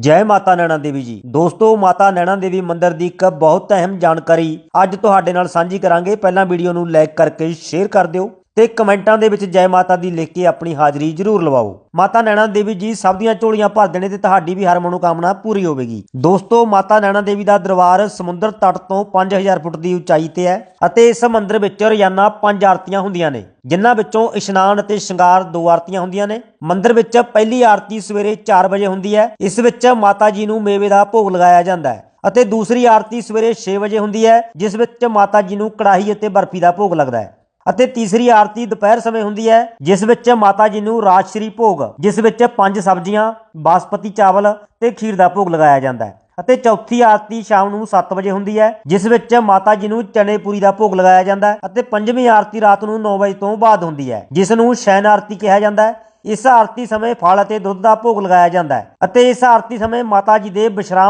ਜੈ ਮਾਤਾ ਨੈਣਾ ਦੇਵੀ ਜੀ। ਦੋਸਤੋ, ਮਾਤਾ ਨੈਣਾ ਦੇਵੀ ਮੰਦਿਰ ਦੀ ਇੱਕ ਬਹੁਤ ਅਹਿਮ ਜਾਣਕਾਰੀ ਅੱਜ ਤੁਹਾਡੇ ਨਾਲ ਸਾਂਝੀ ਕਰਾਂਗੇ। ਪਹਿਲਾਂ ਵੀਡੀਓ ਨੂੰ ਲਾਈਕ ਕਰਕੇ ਸ਼ੇਅਰ ਕਰ ਦਿਓ। ਤੇ ਕਮੈਂਟਾਂ ਦੇ ਵਿੱਚ ਜੈ ਮਾਤਾ ਦੀ ਲਿਖ ਕੇ ਆਪਣੀ ਹਾਜ਼ਰੀ ਜ਼ਰੂਰ ਲਵਾਓ। ਮਾਤਾ ਨੈਣਾ ਦੇਵੀ ਜੀ, ਸਭ ਦੀਆਂ ਝੋਲੀਆਂ ਭਰ ਦੇਣੇ ਤੇ ਤੁਹਾਡੀ ਵੀ ਹਰ ਮਨੋਕਾਮਨਾ ਪੂਰੀ ਹੋਵੇਗੀ। ਦੋਸਤੋ, ਮਾਤਾ ਨੈਣਾ ਦੇਵੀ ਦਾ ਦਰਬਾਰ ਸਮੁੰਦਰ ਤੱਟ ਤੋਂ 5000 ਫੁੱਟ ਦੀ ਉਚਾਈ ਤੇ ਹੈ ਅਤੇ ਇਸ ਮੰਦਿਰ ਵਿੱਚ ਰੋਜ਼ਾਨਾ ਪੰਜ ਆਰਤੀਆਂ ਹੁੰਦੀਆਂ ਨੇ, ਜਿਨ੍ਹਾਂ ਵਿੱਚੋਂ ਇਸ਼ਨਾਨ ਅਤੇ ਸ਼ਿੰਗਾਰ ਦੋ ਆਰਤੀਆਂ ਹੁੰਦੀਆਂ ਨੇ। ਮੰਦਿਰ ਵਿੱਚ ਪਹਿਲੀ ਆਰਤੀ ਸਵੇਰੇ 4 ਵਜੇ ਹੁੰਦੀ ਹੈ, ਇਸ ਵਿੱਚ ਮਾਤਾ ਜੀ ਨੂੰ ਮੇਵੇ ਦਾ ਭੋਗ ਲਗਾਇਆ ਜਾਂਦਾ ਹੈ ਅਤੇ ਦੂਸਰੀ ਆਰਤੀ ਸਵੇਰੇ 6 ਵਜੇ ਹੁੰਦੀ ਹੈ, ਜਿਸ ਵਿੱਚ ਮਾਤਾ ਜੀ ਨੂੰ ਕੜਾਹੀ ਅਤੇ ਬਰਫੀ ਦਾ ਭੋਗ ਲੱਗਦਾ ਹੈ। ਅਤੇ ਤੀਸਰੀ ਆਰਤੀ ਦੁਪਹਿਰ ਸਮੇਂ ਹੁੰਦੀ ਹੈ, ਜਿਸ ਵਿੱਚ ਮਾਤਾ ਜੀ ਨੂੰ ਰਾਜਸ਼੍ਰੀ ਭੋਗ, ਜਿਸ ਵਿੱਚ ਪੰਜ ਸਬਜ਼ੀਆਂ, ਬਾਸਪਤੀ ਚਾਵਲ ਤੇ ਖੀਰ ਦਾ ਭੋਗ ਲਗਾਇਆ ਜਾਂਦਾ ਹੈ। ਅਤੇ ਚੌਥੀ ਆਰਤੀ ਸ਼ਾਮ ਨੂੰ 7 ਵਜੇ ਹੁੰਦੀ ਹੈ, ਜਿਸ ਵਿੱਚ ਮਾਤਾ ਜੀ ਨੂੰ ਚਨੇ ਪੂਰੀ ਦਾ ਭੋਗ ਲਗਾਇਆ ਜਾਂਦਾ ਹੈ ਅਤੇ ਪੰਜਵੀਂ ਆਰਤੀ ਰਾਤ ਨੂੰ 9 ਵਜੇ ਤੋਂ ਬਾਅਦ ਹੁੰਦੀ ਹੈ, ਜਿਸ ਨੂੰ ਸ਼ੈਨ ਆਰਤੀ ਕਿਹਾ ਜਾਂਦਾ ਹੈ। ਇਸ ਆਰਤੀ ਸਮੇਂ ਫਲ ਅਤੇ ਦੁੱਧ ਦਾ ਭੋਗ ਲਗਾਇਆ ਜਾਂਦਾ ਹੈ ਅਤੇ ਇਸ ਆਰਤੀ ਸਮੇਂ ਮਾਤਾ ਜੀ ਦੇ ਵਿਸ਼ਰਾਮ